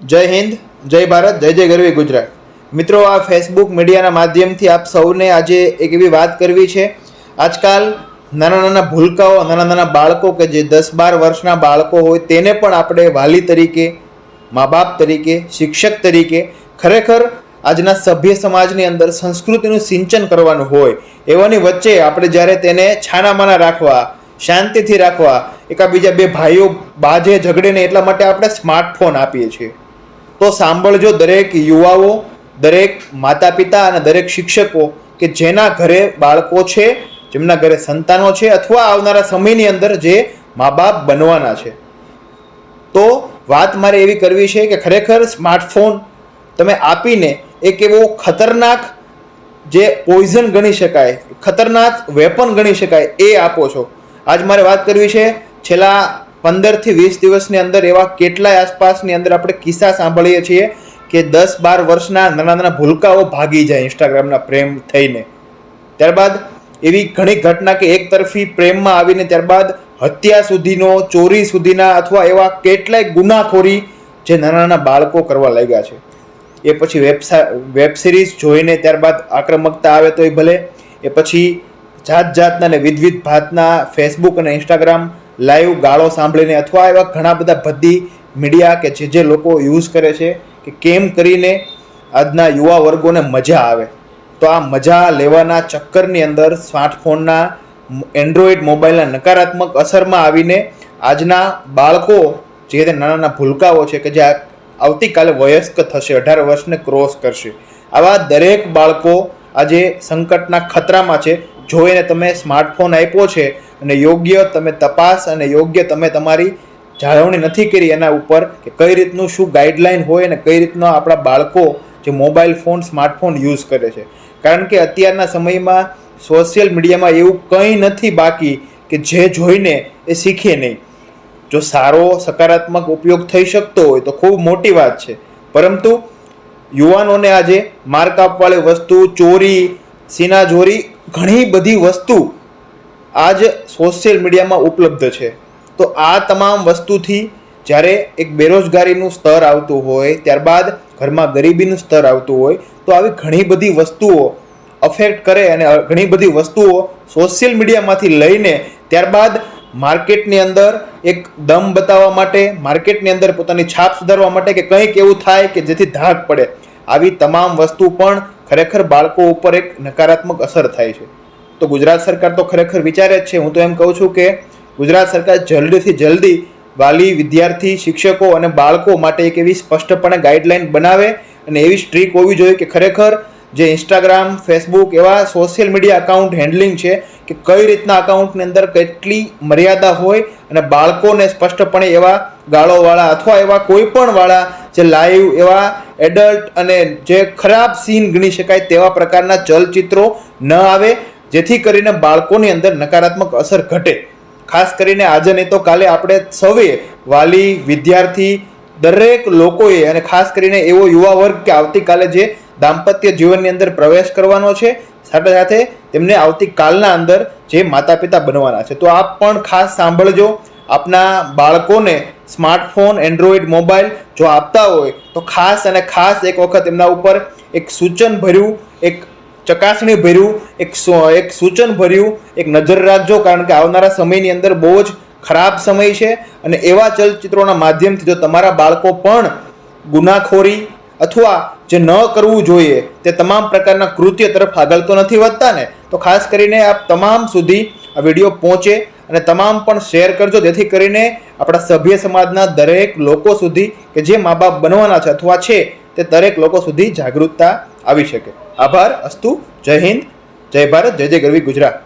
જય હિન્દ, જય ભારત, જય જય ગરવી ગુજરાત. મિત્રો, આ ફેસબુક મીડિયાના માધ્યમથી આપ સૌને આજે એક એવી વાત કરવી છે. આજકાલ નાના નાના ભૂલકાઓ, નાના નાના બાળકો કે જે દસ બાર વર્ષના બાળકો હોય, તેને પણ આપણે વાલી તરીકે મા બાપ તરીકે, શિક્ષક તરીકે ખરેખર આજના સભ્ય સમાજની અંદર સંસ્કૃતિનું સિંચન કરવાનું હોય, એવાની વચ્ચે આપણે જ્યારે તેને છાનામાના રાખવા, શાંતિથી રાખવા, એકાબીજા બે ભાઈઓ બાજે ઝઘડે ને એટલા માટે આપણે સ્માર્ટફોન આપીએ છીએ. તો સાંભળજો દરેક યુવાઓ, દરેક માતા પિતા અને દરેક શિક્ષકો કે જેના ઘરે બાળકો છે, જેમના ઘરે સંતાનો છે અથવા આવનારા સમયની અંદર જે મા બાપ બનવાના છે. તો વાત મારે એવી કરવી છે કે ખરેખર સ્માર્ટફોન તમે આપીને એક એવો ખતરનાક જે પોઈઝન ગણી શકાય, ખતરનાક વેપન ગણી શકાય એ આપો છો. આજ મારે વાત કરવી છે, છેલ્લા પંદરથી વીસ દિવસની અંદર એવા કેટલાય આસપાસની અંદર આપણે કિસ્સા સાંભળીએ છીએ કે દસ બાર વર્ષના નાના નાના ભૂલકાઓ ભાગી જાય ઇન્સ્ટાગ્રામના પ્રેમ થઈને. ત્યારબાદ એવી ઘણી ઘટના કે એક તરફી પ્રેમમાં આવીને ત્યારબાદ હત્યા સુધીનો, ચોરી સુધીના અથવા એવા કેટલાય ગુનાખોરી જે નાના નાના બાળકો કરવા લાગ્યા છે. એ પછી વેબસા વેબ સિરીઝ જોઈને ત્યારબાદ આક્રમકતા આવે તો એ ભલે. એ પછી જાત જાતના ને વિધવિધ ભાતના ફેસબુક અને ઇન્સ્ટાગ્રામ લાઈવ ગાળો સાંભળીને અથવા એવા ઘણા બધા બધી મીડિયા કે જે જે લોકો યુઝ કરે છે કે કેમ કરીને આજના યુવા વર્ગોને મજા આવે. તો આ મજા લેવાના ચક્કરની અંદર સ્માર્ટફોનના એન્ડ્રોઈડ મોબાઈલના નકારાત્મક અસરમાં આવીને આજના બાળકો જે તે નાના નાના ભૂલકાઓ છે કે જે આવતીકાલે વયસ્ક થશે, અઢાર વર્ષને ક્રોસ કરશે. આવા દરેક બાળકો આજે સંકટના ખતરામાં છે. જો એને તમે સ્માર્ટફોન આપ્યો છે અને યોગ્ય તમે તપાસ અને યોગ્ય તમે તમારી જાળવણી નથી કરી એના ઉપર કે કઈ રીતનું શું ગાઈડલાઇન હોય અને કઈ રીતના આપણા બાળકો જે મોબાઈલ ફોન સ્માર્ટફોન યુઝ કરે છે. કારણ કે અત્યારના સમયમાં સોશિયલ મીડિયામાં એવું કંઈ નથી બાકી કે જે જોઈને એ શીખે નહીં. જો સારો, સકારાત્મક ઉપયોગ થઈ શકતો હોય તો ખૂબ મોટી વાત છે. પરંતુ યુવાનોને આજે માર્ક આપવાળી વસ્તુ, ચોરી, સીનાજોરી ઘણી બધી વસ્તુ આજ સોશિયલ મીડિયામાં ઉપલબ્ધ છે. તો આ તમામ વસ્તુથી જ્યારે એક બેરોજગારીનું સ્તર આવતું હોય, ત્યારબાદ ઘરમાં ગરીબીનું સ્તર આવતું હોય, તો આવી ઘણી બધી વસ્તુઓ અફેક્ટ કરે અને ઘણી બધી વસ્તુઓ સોશિયલ મીડિયામાંથી લઈને ત્યારબાદ માર્કેટની અંદર એક દમ બતાવવા માટે, માર્કેટની અંદર પોતાની છાપ સુધારવા માટે કે કંઈક એવું થાય કે જેથી ધાક પડે. આવી તમામ વસ્તુ પણ ખરેખર બાળકો ઉપર એક નકારાત્મક અસર થાય છે. તો ગુજરાત સરકાર તો ખરેખર વિચારે જ છે. હું તો એમ કહું છું કે ગુજરાત સરકાર જલ્દીથી જલ્દી વાલી વિદ્યાર્થી, શિક્ષકો અને બાળકો માટે એક એવી સ્પષ્ટપણે ગાઈડલાઇન બનાવે અને એવી સ્ટ્રીક હોવી જોઈએ કે ખરેખર જે ઇન્સ્ટાગ્રામ ફેસબુક એવા સોશિયલ મીડિયા અકાઉન્ટ હેન્ડલિંગ છે કે કઈ રીતના અકાઉન્ટની અંદર કેટલી મર્યાદા હોય અને બાળકોને સ્પષ્ટપણે એવા ગાળોવાળા અથવા એવા કોઈ પણ વાળા જે લાઈવ એવા એડલ્ટ અને જે ખરાબ સીન ગણી શકાય તેવા પ્રકારના ચલચિત્રો ન આવે જેથી કરીને બાળકોની અંદર નકારાત્મક અસર ઘટે. ખાસ કરીને આજે નહીં તો કાલે આપણે સૌએ વાલી, વિદ્યાર્થી, દરેક લોકોએ અને ખાસ કરીને એવો યુવા વર્ગ કે આવતીકાલે જે દાંપત્ય જીવનની અંદર પ્રવેશ કરવાનો છે, સાથે સાથે તેમને આવતીકાલના અંદર જે માતા પિતા બનવાના છે. તો આપ પણ ખાસ સાંભળજો, આપના બાળકોને સ્માર્ટફોન એન્ડ્રોઈડ મોબાઈલ જો આપતા હોય, તો ખાસ અને ખાસ એક વખત એમના ઉપર એક સૂચન ભર્યું, એક ચકાસણી ભર્યું, એક એક સૂચન ભર્યું, એક નજર રાખજો, કારણ કે આવનારા સમયની અંદર બહુ જ ખરાબ સમય છે. અને એવા ચલચિત્રોના માધ્યમથી જો તમારા બાળકો પણ ગુનાખોરી અથવા જે ન કરવું જોઈએ, તે તમામ પ્રકારના કૃત્ય તરફ આગળ તો નથી વધતા ને? તો ખાસ કરીને આપ તમામ સુધી આ વીડિયો પહોંચે અને તમામ પણ શેર કરજો, જેથી કરીને આપણા સભ્ય સમાજના દરેક લોકો સુધી કે જે મા બાપ બનવાના છે અથવા છે તે દરેક લોકો સુધી જાગૃતતા આવી શકે. આભાર, અસ્તુ, જય હિન્દ, જય ભારત, જય જય ગરવી ગુજરાત.